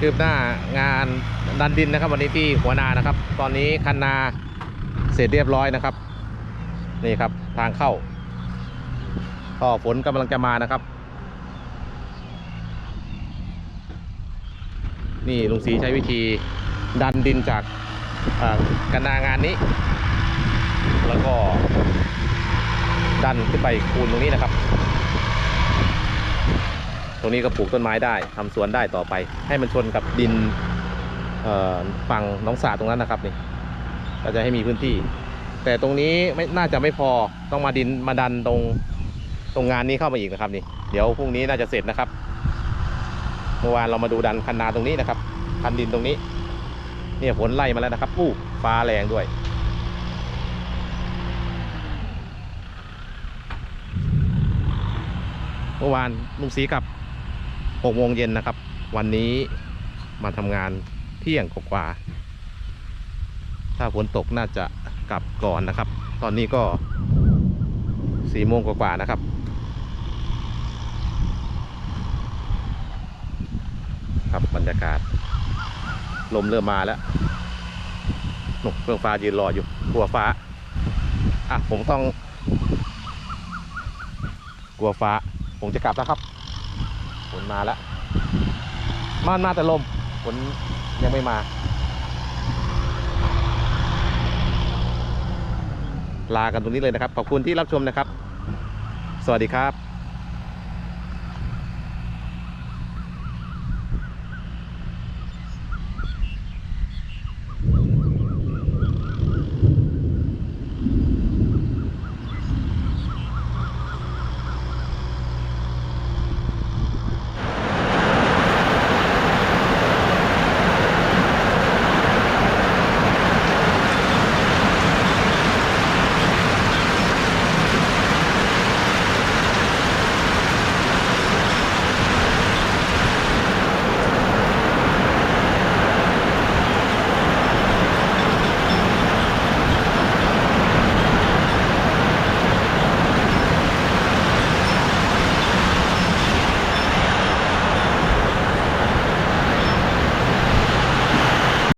คืบหน้างานดันดินนะครับวันนี้ที่หัวนานะครับ ตอนนี้คันนาเสร็จเรียบร้อยนะครับ นี่ครับทางเข้าก็ฝนกำลังจะมานะครับ นี่ลุงศรีใช้วิธีดันดินจากอ่ากันนางานนี้ แล้วก็ดันขึ้นไปคูนตรงนี้นะครับ ตรงนี้ก็ปลูกต้นไม้ได้ทำสวนได้ต่อไป ให้มันชนกับดินฝั่งน้องสาตรงนั้นนะครับนี่ก็จะให้มีพื้นที่ แต่ตรงนี้ไม่น่าจะไม่พอต้องมาดินมาดันตรงตรงงานนี้เข้ามาอีกนะครับนี่ เดี๋ยวพรุ่งนี้น่าจะเสร็จนะครับ เมื่อวานเรามาดูดันคันนาตรงนี้นะครับ คันดินตรงนี้ เนี่ยฝนไล่มาแล้วนะครับอู้ฟ้าแรงด้วยเมื่อวานลุงศรีกลั บ6โมงเย็นนะครับ วันนี้มาทำงานเที่ยงกว่า ถ้าฝนตกน่าจะกลับก่อนนะครับ ตอนนี้ก็4โมงกว่าๆนะครับ ครับบรรยากาศ ลมเริ่มมาแล้วหนุกเครื่องฟ้ายืนรออยู่กลัวฟ้า อะผมต้องกลัวฟ้า ผมจะกลับแล้วครับ ฝนมาแล้วมันมาแต่ลมฝนยังไม่มา ลากันตรงนี้เลยนะครับ ขอบคุณที่รับชมนะครับ สวัสดีครับ